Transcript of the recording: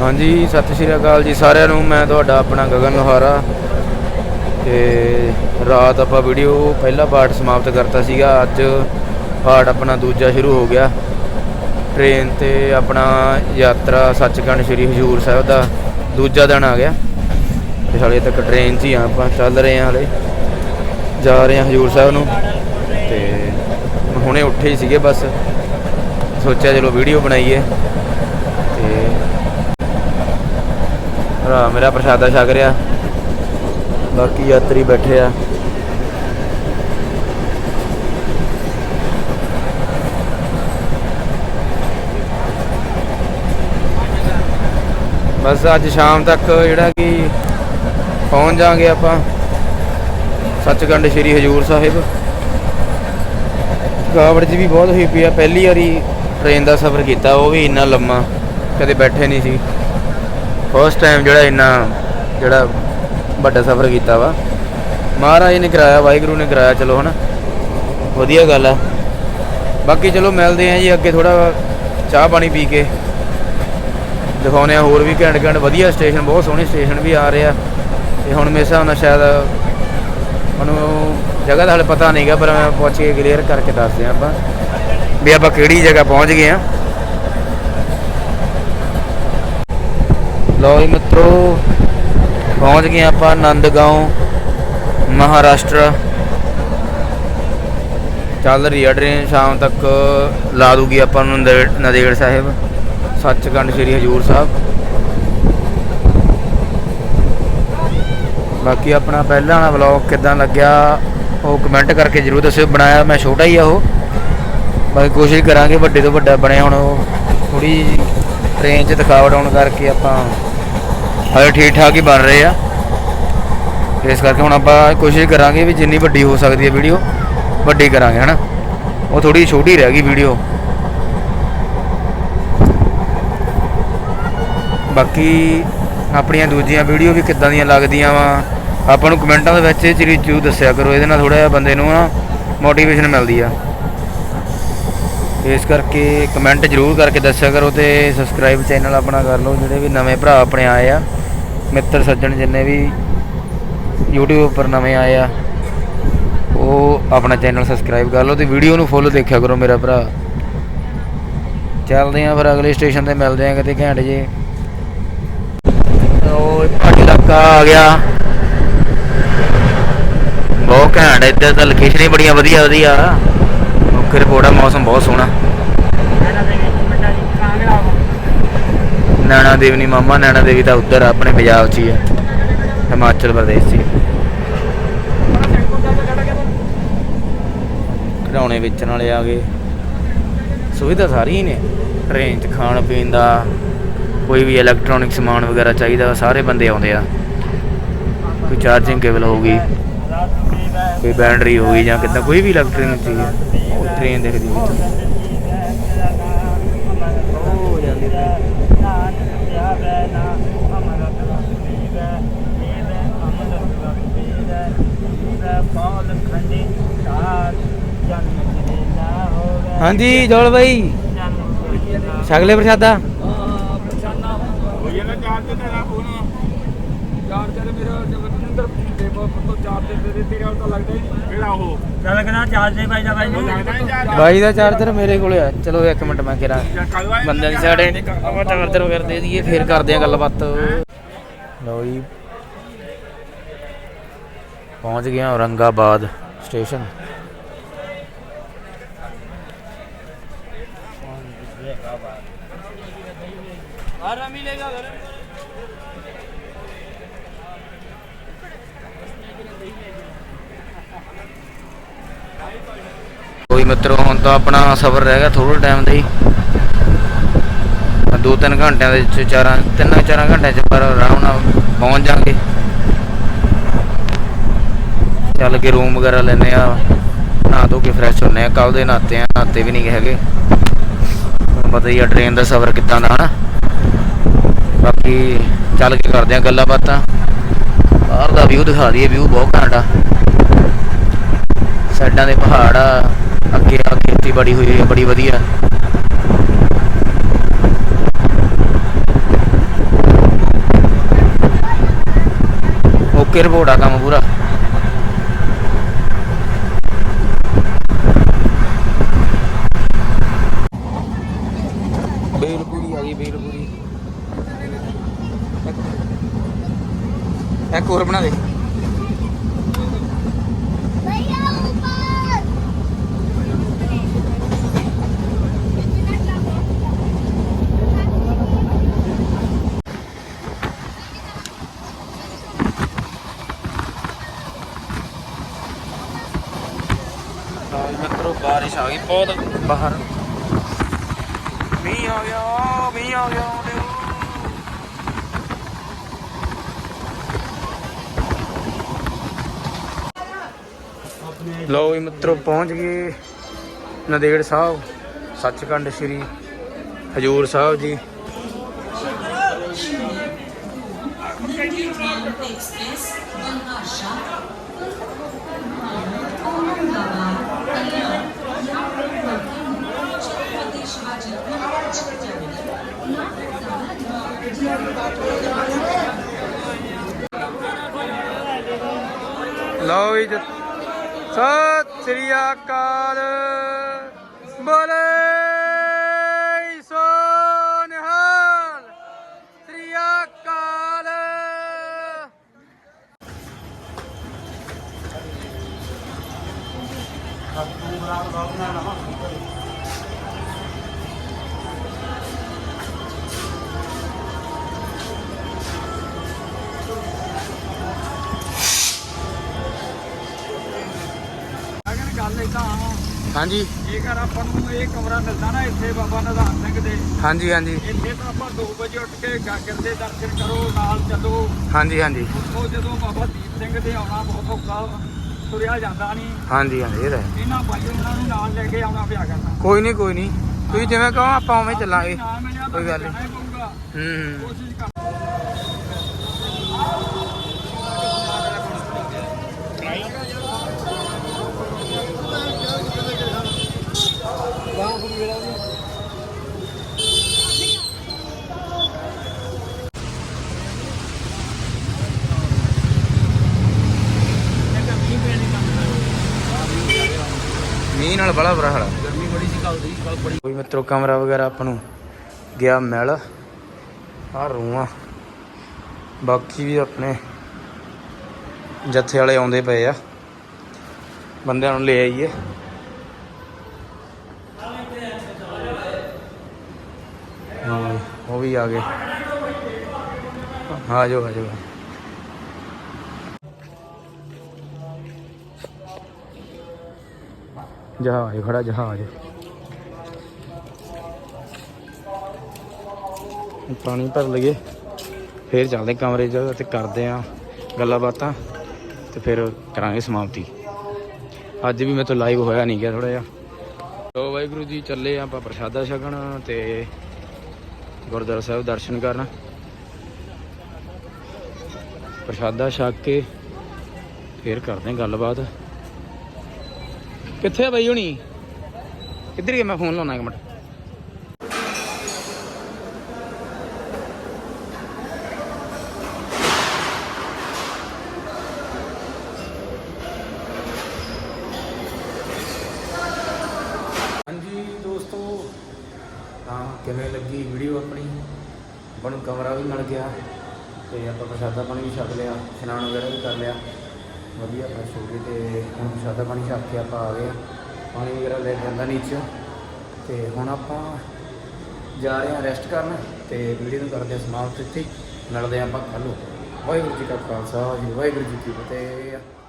ਹਾਂਜੀ, ਸਤਿ ਸ਼੍ਰੀ ਅਕਾਲ ਜੀ ਸਾਰਿਆਂ ਨੂੰ। ਮੈਂ ਤੁਹਾਡਾ ਆਪਣਾ ਗਗਨ ਲੋਹਾਰਾ। ਤੇ ਰਾਤ ਆਪਾਂ ਵੀਡੀਓ ਪਹਿਲਾ ਪਾਰਟ ਸਮਾਪਤ ਕਰਤਾ ਸੀਗਾ। ਅੱਜ ਪਾਰਟ ਆਪਣਾ ਦੂਜਾ ਸ਼ੁਰੂ ਹੋ ਗਿਆ। ਟ੍ਰੇਨ ਤੇ ਆਪਣਾ ਯਾਤਰਾ ਸੱਚਖੰਡ ਸ੍ਰੀ ਹਜੂਰ ਸਾਹਿਬ ਦਾ ਦੂਜਾ ਦਿਨ ਆ ਗਿਆ। ਤੇ ਹਾਲੇ ਤੱਕ ਟ੍ਰੇਨ 'ਚ ਹੀ ਆ ਆਪਾਂ, ਚੱਲ ਰਹੇ ਹਾਂ ਹਾਲੇ। ਜਾ ਰਹੇ ਹਾਂ ਹਜੂਰ ਸਾਹਿਬ ਨੂੰ। ਤੇ ਹੁਣੇ ਉੱਠੇ ਹੀ ਸੀਗੇ ਬਸ। ਸੋਚਿਆ ਚਲੋ ਵੀਡੀਓ ਬਣਾਈਏ ਤੇ ਭਰਾ ਮੇਰਾ ਪ੍ਰਸ਼ਾਦਾ ਛਕ ਰਿਹਾ। ਬਾਕੀ ਯਾਤਰੀ ਬੈਠੇ ਆ। ਬਸ ਅੱਜ ਸ਼ਾਮ ਤੱਕ ਜਿਹੜਾ ਕਿ ਪਹੁੰਚ ਜਾਾਂਗੇ ਆਪਾਂ। ਸੱਚਖੰਡ ਸ੍ਰੀ ਹਜੂਰ ਸਾਹਿਬ। ਥਕਾਵਟ ਜੀ ਵੀ ਬਹੁਤ ਹੋਈ ਪਈ ਆ। ਪਹਿਲੀ ਵਾਰੀ ਟ੍ਰੇਨ ਦਾ ਸਫ਼ਰ ਕੀਤਾ, ਉਹ ਵੀ ਇੰਨਾ ਲੰਮਾ। ਕਦੇ ਬੈਠੇ ਨਹੀਂ ਸੀ। ਫਸਟ ਟਾਈਮ ਜਿਹੜਾ ਇੰਨਾ ਜਿਹੜਾ ਵੱਡਾ ਸਫ਼ਰ ਕੀਤਾ ਵਾ। ਮਹਾਰਾਜ ਨੇ ਕਰਾਇਆ, ਵਾਹਿਗੁਰੂ ਨੇ ਕਰਾਇਆ, ਚਲੋ ਹਨਾ। ਵਧੀਆ ਗੱਲ ਆ। ਬਾਕੀ ਚਲੋ ਮਿਲਦੇ ਆਂ ਜੀ, ਅੱਗੇ ਥੋੜਾ ਚਾਹ ਪਾਣੀ ਪੀ ਕੇ। ਦਿਖਾਉਨੇ ਆ ਹੋਰ ਵੀ ਘੈਂਟ ਘੈਂਟ ਵਧੀਆ ਸਟੇਸ਼ਨ ਬਹੁਤ ਸੋਹਣੇ ਸਟੇਸ਼ਨ ਵੀ ਆ ਰਹੇ ਆ। ਤੇ ਹੁਣ ਮੇਰੇ ਹਿਸਾਬ ਨਾਲ ਸ਼ਾਇਦ ਮੈਨੂੰ ਜਗ੍ਹਾ ਦਾ ਹਾਲੇ ਪਤਾ ਨਹੀਂਗਾ ਪਰ ਮੈਂ ਪੁੱਛ ਕੇ ਕਲੀਅਰ ਕਰਕੇ ਦੱਸਦੇ ਆ ਆਪਾਂ। ਵੀ ਆਪਾਂ ਕਿਹੜੀ ਜਗ੍ਹਾ ਪਹੁੰਚ ਗਏ ਆ। ਲਓ ਜੀ ਮਿੱਤਰੋ, ਪਹੁੰਚ ਗਏ ਆਪਾਂ ਨੰਦਗਾਉਂ ਮਹਾਰਾਸ਼ਟਰ। ਚੱਲ ਰਹੀ ਆ ਟ੍ਰੇਨ ਸ਼ਾਮ ਤੱਕ, ਲਾ ਦੂਗੀ ਆਪਾਂ ਨੂੰ ਨੰਦੇੜ ਸਾਹਿਬ, ਸੱਚਖੰਡ ਸ੍ਰੀ ਹਜੂਰ ਸਾਹਿਬ। ਬਾਕੀ ਆਪਣਾ ਪਹਿਲਾਂ ਵਾਲਾ ਵਲੌਗ ਕਿਦਾਂ ਲੱਗਿਆ, ਉਹ ਕਮੈਂਟ ਕਰਕੇ ਜਰੂਰ ਦੱਸਿਓ, ਬਣਾਇਆ ਮੈਂ ਛੋਟਾ ਹੀ ਆ ਉਹ। ਬਾਕੀ ਕੋਸ਼ਿਸ਼ ਕਰਾਂਗੇ ਵੱਡੇ ਤੋਂ ਵੱਡਾ ਬਣਿਆ ਹੁਣ ਉਹ ਥੋੜੀ ਟ੍ਰੇਨ 'ਚ ਥਕਾਵਟ ਆਉਣ ਕਰਕੇ ਆਪਾਂ ਹਾਲੇ ਠੀਕ ਠਾਕ ਹੀ ਬਣ ਰਹੇ ਆ। ਇਸ ਕਰਕੇ ਹੁਣ ਆਪਾਂ ਕੋਸ਼ਿਸ਼ ਕਰਾਂਗੇ ਵੀ ਜਿੰਨੀ ਵੱਡੀ ਹੋ ਸਕਦੀ ਹੈ ਵੀਡੀਓ, ਵੱਡੀ ਕਰਾਂਗੇ, ਹਨਾ? ਉਹ ਥੋੜੀ ਛੋਟੀ ਰਹਿ ਗਈ ਵੀਡੀਓ। ਬਾਕੀ ਆਪਣੀਆਂ ਦੂਜੀਆਂ ਵੀਡੀਓ ਵੀ ਕਿੱਦਾਂ ਦੀਆਂ ਲੱਗਦੀਆਂ ਵਾ, ਆਪਾਂ ਨੂੰ ਕਮੈਂਟਾਂ ਦੇ ਵਿੱਚ ਇਹ ਚੀਜ਼ ਜ਼ਰੂਰ ਦੱਸਿਆ ਕਰੋ, ਇਹਦੇ ਨਾਲ ਥੋੜਾ ਜਿਹਾ ਬੰਦੇ ਨੂੰ ਨਾ ਮੋਟੀਵੇਸ਼ਨ ਮਿਲਦੀ ਆ। ਇਸ ਕਰਕੇ ਕਮੈਂਟ ਜ਼ਰੂਰ ਕਰਕੇ ਦੱਸਿਆ ਕਰੋ ਤੇ ਸਬਸਕ੍ਰਾਈਬ ਚੈਨਲ ਆਪਣਾ ਕਰ ਲਓ, ਜਿਹੜੇ ਵੀ ਨਵੇਂ ਭਰਾ ਆਪਣੇ ਆਏ ਆ। ਮਿੱਤਰ ਸੱਜਣ ਜਿੰਨੇ ਵੀ YouTube ਉੱਪਰ ਨਵੇਂ ਆਏ ਆ, ਉਹ ਆਪਣਾ ਚੈਨਲ ਸਬਸਕ੍ਰਾਈਬ ਕਰ ਲਓ ਤੇ ਵੀਡੀਓ ਨੂੰ ਫੁੱਲ ਦੇਖਿਆ ਕਰੋ ਮੇਰਾ ਭਰਾ। ਚੱਲਦੇ ਆ ਫਿਰ ਅਗਲੇ ਸਟੇਸ਼ਨ ਤੇ, ਮਿਲਦੇ ਆ ਕਿਤੇ ਘੈਂਟ ਜੇ ਉਹ ਪਹਾੜੀ ਇਲਾਕਾ ਆ ਗਿਆ। ਬਹੁਤ ਘੈਂਟ ਇੱਧਰ ਤਾਂ ਲੋਕੇਸ਼ਨ ਹੀ ਬੜੀਆਂ ਵਧੀਆ ਵਧੀਆ ਓਕੇ ਰਿਪੋਰਟ ਆ, ਮੌਸਮ ਬਹੁਤ ਸੋਹਣਾ। ਨੈਣਾ ਦੇਵੀ ਨਹੀਂ ਮਾਮਾ, ਨੈਣਾ ਦੇਵੀ ਤਾਂ ਉੱਧਰ ਆਪਣੇ ਪੰਜਾਬ 'ਚ ਹੀ ਆ। ਹਿਮਾਚਲ ਪ੍ਰਦੇਸ਼ 'ਚ ਖਿਡੌਣੇ ਵੇਚਣ ਵਾਲੇ ਆ ਗਏ। ਸੁਵਿਧਾ ਸਾਰੀ ਹੀ ਨੇ। ਟ੍ਰੇਨ 'ਚ ਖਾਣ ਪੀਣ ਦਾ, ਕੋਈ ਵੀ ਇਲੈਕਟ੍ਰੋਨਿਕ ਸਮਾਨ ਵਗੈਰਾ ਚਾਹੀਦਾ, ਸਾਰੇ ਬੰਦੇ ਆਉਂਦੇ ਆ। ਕੋਈ ਚਾਰਜਿੰਗ ਕੇਬਲ ਹੋਊਗੀ ਕੋਈ ਬੈਟਰੀ ਹੋਊਗੀ ਜਾਂ ਕਿੱਦਾਂ, ਕੋਈ ਵੀ ਇਲੈਕਟ੍ਰੋਨਿਕ ਚੀਜ਼ ਉਹ ਟ੍ਰੇਨ ਦੇਖਦੀ ਵਿੱਚ ਉਹ ਜਾਂਦੀ ਟ੍ਰੇਨ। ਹਾਂਜੀ ਜੋਲ ਬਾਈ। ਛਗਲੇ ਪ੍ਰਸ਼ਾਦਾ। ਹੋਈ ਨਾ ਚਾਰਜ ਤੇਰਾ ਫੋਨ ਚਾਰਜਰ ਮੇਰਾ ਜਵਿੰਦਰ ਦੇ ਤੋਂ ਚਾਰਜਰ ਦੇ ਦੇ ਤੇਰੇ ਤਾਂ ਲੱਗਦਾ ਹੀ ਨਹੀਂ। ਕਿਹੜਾ ਉਹ? ਚੱਲ ਕਹਿੰਦਾ ਚਾਰਜ ਨਹੀਂ ਪਾਈਦਾ ਬਾਈ। ਨੂੰ ਦਾ ਚਾਰਜਰ ਮੇਰੇ ਕੋਲੇ ਆ। ਚਲੋ ਇੱਕ ਮਿੰਟ ਮੈਂ ਕਿਰਾ। ਕਲਵਾ ਬੰਦਿਆਂ ਦੀ ਸਾਈਡ ਆਪਾਂ ਚਾਰਜਰ ਵਗੈਰਾ ਦੇ ਦਈਏ ਫੇਰ ਕਰਦੇ ਆ ਗੱਲਬਾਤ। ਲਓ ਜੀ। ਪਹੁੰਚ ਗਏ ਔਰੰਗਾਬਾਦ ਸਟੇਸ਼ਨ। ਕੋਈ ਮਿੱਤਰੋ, ਹੁਣ ਤਾਂ ਆਪਣਾ ਸਫ਼ਰ ਰਹਿ ਗਿਆ ਥੋੜਾ ਟਾਈਮ ਦਾ ਹੀ। ਦੋ ਤਿੰਨ ਘੰਟਿਆਂ ਦੇ ਵਿੱਚ ਚਾਰਾਂ, ਤਿੰਨਾਂ ਚਾਰਾਂ ਘੰਟਿਆਂ ਚ ਪਰ ਆਰਾਮ ਨਾਲ ਪਹੁੰਚ ਜਾਾਂਗੇ ਚੱਲ ਕੇ ਰੂਮ ਵਗੈਰਾ ਲੈਨੇ ਆ ਨਹਾ ਧੋ ਕੇ ਫਰੈਸ਼ ਹੁੰਨੇ ਆ ਕੱਲ ਦੇ ਨਹਾਤੇ ਆ ਨਹਾਤੇ ਵੀ ਨਹੀਂ ਹੈਗੇ। ਪਤਾ ਹੀ ਆ ਟ੍ਰੇਨ ਦਾ ਸਫ਼ਰ ਕਿੱਦਾਂ ਦਾ, ਹਨਾ? ਬਾਕੀ ਚੱਲ ਕੇ ਕਰਦੇ ਆ ਗੱਲਾਂ ਬਾਤਾਂ ਬਾਹਰ ਦਾ ਵਿਊ ਦਿਖਾ ਦਈਏ ਵਿਊ ਬਹੁਤ ਘੈਂਟ ਸਾਈਡਾਂ ਦੇ ਪਹਾੜ ਆ, ਅੱਗੇ ਆ ਖੇਤੀ ਬੜੀ ਹੋਈ ਹੈ ਬੜੀ ਵਧੀਆ। ਓਕੇ ਰਿਪੋਰਟ ਕੰਮ ਪੂਰਾ। ਹੋਰ ਬਣਾ ਦੇ। ਮਿੱਤਰੋ ਬਾਰਿਸ਼ ਆ ਗਈ ਬਹੁਤ। ਬਾਹਰ। ਮੀਂਹ ਆ ਗਿਆ ਮੀਂਹ ਆ ਗਿਆ। ਲੋ ਵੀ ਮਿੱਤਰੋ ਪਹੁੰਚ ਗਏ ਨਦੇੜ ਸਾਹਿਬ ਸੱਚਖੰਡ ਸ੍ਰੀ ਹਜੂਰ ਸਾਹਿਬ ਜੀ। ਲਓ ਜੀ ਸਤਿ ਸ੍ਰੀ ਅਕਾਲ। ਬੋਲੇ ਸੋ ਨਿਹਾਲ ਸ੍ਰੀ ਅਕਾਲ। ਅਗਰ ਗੱਲ ਇਦਾਂ ਹਾਂਜੀ। ਜੇਕਰ ਆਪਾਂ ਨੂੰ ਇਹ ਕਮਰਾ ਮਿਲਦਾ ਨਾ ਇੱਥੇ ਬਾਬਾ ਨਿਧਾਨ ਸਿੰਘ ਦੇ ਹਾਂਜੀ ਹਾਂਜੀ। ਇੱਥੇ ਤਾਂ ਆਪਾਂ 2 ਵਜੇ ਉੱਠ ਕੇ ਗਾਗਰ ਦੇ ਦਰਸ਼ਨ ਕਰੋ ਨਾਲ ਚੱਲੋ। ਹਾਂਜੀ ਹਾਂਜੀ। ਉੱਥੋਂ ਜਦੋਂ ਬਾਬਾ ਦੀਪ ਸਿੰਘ ਦੇ ਆਉਣਾ ਬਹੁਤ ਔਖਾ ਤੁਰਿਆ ਜਾਂਦਾ ਨਹੀਂ ਹਾਂਜੀ ਹਾਂਜੀ ਇਹ ਤਾਂ ਹੈ। ਇਹਨਾਂ ਭਾਈ ਉਹਨਾਂ ਨੂੰ ਨਾਲ ਲੈ ਕੇ ਆਉਣਾ ਪਿਆ ਕਰਨਾ। ਕੋਈ ਨਹੀਂ ਕੋਈ ਨਹੀਂ ਤੁਸੀਂ ਜਿਵੇਂ ਕਹੋ ਆਪਾਂ ਉਵੇਂ ਚੱਲਾਂਗੇ। ਨਾ ਮਿਲਿਆ ਤਾਂ ਕੋਈ ਗੱਲ ਜਾਣਾ ਹੀ ਪਊਗਾ। ਹੂੰ ਹੂੰ। ਕੋਸ਼ਿਸ਼ ਨਾਲ ਬੜਾ ਬੁਰਾ ਹਾਲ ਗਰਮੀ ਬੜੀ ਸੀ ਕੱਲ ਦੀ ਕੱਲ ਬੜੀ। ਕੋਈ ਮਿੱਤਰੋ ਕਮਰਾ ਵਗੈਰਾ ਆਪਾਂ ਨੂੰ ਗਿਆ ਮਿਲ। ਆ। ਰੂਆਂ ਬਾਕੀ ਵੀ ਆਪਣੇ ਜੱਥੇ ਵਾਲੇ ਆਉਂਦੇ ਪਏ ਆ। ਬੰਦਿਆਂ ਨੂੰ ਲੈ ਆਈਏ। ਹਾਂ ਉਹ ਵੀ ਆ ਗਏ। ਆ ਜਾਓ ਆ ਜਾਓ। ਜਹਾਜ਼, ਖੜਾ ਜਹਾਜ਼। ਪਾਣੀ ਭਰ ਲਈਏ। ਫੇਰ ਚੱਲਦੇ ਕਮਰੇ 'ਚ ਤੇ ਕਰਦੇ ਆ ਗੱਲਾਂ ਬਾਤਾਂ ਤੇ ਫਿਰ ਕਰਾਂਗੇ ਸਮਾਪਤੀ। ਅੱਜ ਵੀ ਮੇਰੇ ਤੋਂ ਲਾਈਵ ਹੋਇਆ ਨਹੀਂ ਗਿਆ ਥੋੜਾ ਜਿਹਾ। ਲੋ ਵਾਹਿਗੁਰੂ ਜੀ, ਚੱਲੇ ਆਪਾਂ ਪ੍ਰਸ਼ਾਦਾ ਛਕਣ ਤੇ ਗੁਰਦੁਆਰਾ ਸਾਹਿਬ ਦਰਸ਼ਨ ਕਰਨ। ਪ੍ਰਸ਼ਾਦਾ ਛਕ ਕੇ ਫੇਰ ਕਰਦੇ ਗੱਲਬਾਤ। ਕਿੱਥੇ ਆ ਬਈ ਹੁਣੀ? ਕਿੱਧਰ ਗਿਆ ਮੈਂ ਫੋਨ ਲਾਉਣਾ ਇੱਕ ਮਿੰਟ। ਹਾਂਜੀ ਦੋਸਤੋ, ਤਾਂ ਕਿਵੇਂ ਲੱਗੀ ਵੀਡੀਓ ਆਪਣੀ? ਆਪਾਂ ਨੂੰ ਕਮਰਾ ਵੀ ਮਿਲ ਗਿਆ ਤੇ ਆਪਾਂ ਪ੍ਰਸ਼ਾਦਾ ਪਾਣੀ ਵੀ ਛਕ ਲਿਆ, ਇਸ਼ਨਾਨ ਵਗੈਰਾ ਵੀ ਕਰ ਲਿਆ। ਵਧੀਆ ਫਰੈਸ਼ ਹੋ ਗਏ ਤੇ ਹੁਣ ਸ਼ਾਦਾ ਪਾਣੀ ਛਕ ਕੇ ਆਪਾਂ ਆ ਗਏ ਹਾਂ। ਪਾਣੀ ਵਗੈਰਾ ਲੈ ਕੇ ਆਂਦਾ ਨੀਚੇ ਤੇ ਹੁਣ ਆਪਾਂ ਜਾ ਰਹੇ ਹਾਂ ਰੈਸਟ ਕਰਨ ਤੇ ਵੀਡੀਓ ਨੂੰ ਕਰਦੇ ਹਾਂ ਸਮਾਪਤ ਇੱਥੇ ਹੀ। ਮਿਲਦੇ ਹਾਂ ਆਪਾਂ ਕੱਲ੍ਹ ਨੂੰ ਵਾਹਿਗੁਰੂ ਜੀ ਕਾ ਖਾਲਸਾ ਜੀ ਵਾਹਿਗੁਰੂ ਜੀ ਕੀ ਫਤਿਹ